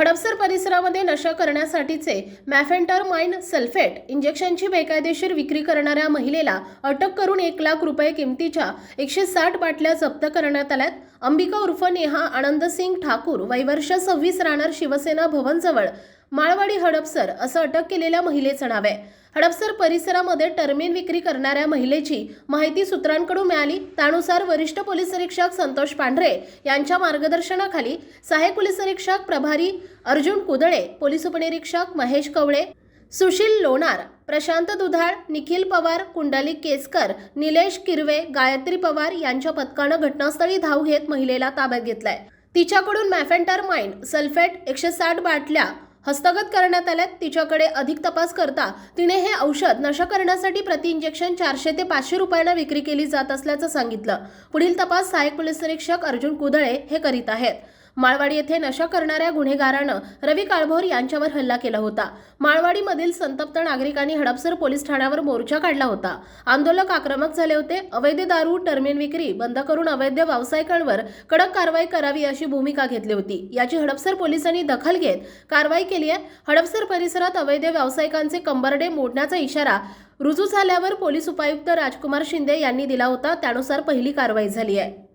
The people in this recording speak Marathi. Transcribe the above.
हडपसर परिसरामध्ये नशा करण्यासाठीचे मॅफेंटरमाइन सल्फेट इंजेक्शनची बेकायदेशीर विक्री करणाऱ्या महिलेला अटक करून एक लाख रुपये किमतीच्या एकशे साठ बाटल्या जप्त करण्यात आल्यात. अंबिका उर्फ नेहा आनंदसिंग ठाकूर वैवर्ष सव्वीस राहणार शिवसेना भवनजवळ. माळवाडी हडपसर असं अटक केलेल्या महिलेचं नाव आहे. हडपसर परिसरामध्ये टर्मिन विक्री करणाऱ्या महिलेची माहिती सूत्रांकडून मिळाली. त्यानुसार वरिष्ठ पोलीस निरीक्षक संतोष पांढरे यांच्या मार्गदर्शनाखाली सहाय्यक पोलीस निरीक्षक प्रभारी अर्जुन कुदळे पोलीस उपनिरीक्षक महेश कवळे सुशील लोणार प्रशांत दुधाळ निखिल पवार कुंडली केसकर निलेश किरवे गायत्री पवार यांच्या पथकानं घटनास्थळी धाव घेत महिलेला ताब्यात घेतलाय. तिच्याकडून मॅफेंटर माइंड सल्फेट एकशे साठ बाटल्या हस्तगत करण्यात आल्यात. तिच्याकडे अधिक तपास करता तिने हे औषध नशा करण्यासाठी प्रति इंजेक्शन चारशे ते पाचशे रुपयांना विक्री केली जात असल्याचं सांगितलं. पुढील तपास सहाय्यक पोलीस निरीक्षक अर्जुन कुदळे हे करीत आहेत. माळवाडी येथे नशा करणाऱ्या गुन्हेगारानं रवी काळभोर यांच्यावर हल्ला केला होता. माळवाडीमधील संतप्त नागरिकांनी हडपसर पोलीस ठाण्यावर मोर्चा काढला होता. आंदोलक आक्रमक झाले होते. अवैध दारू टर्मिन विक्री बंद करून अवैध व्यावसायिकांवर कडक कारवाई करावी अशी भूमिका घेतली होती. याची हडपसर पोलिसांनी दखल घेत कारवाई केली आहे. हडपसर परिसरात अवैध व्यावसायिकांचे कंबरडे मोडण्याचा इशारा रुजू झाल्यावर पोलीस उपायुक्त राजकुमार शिंदे यांनी दिला होता. त्यानुसार पहिली कारवाई झाली आहे.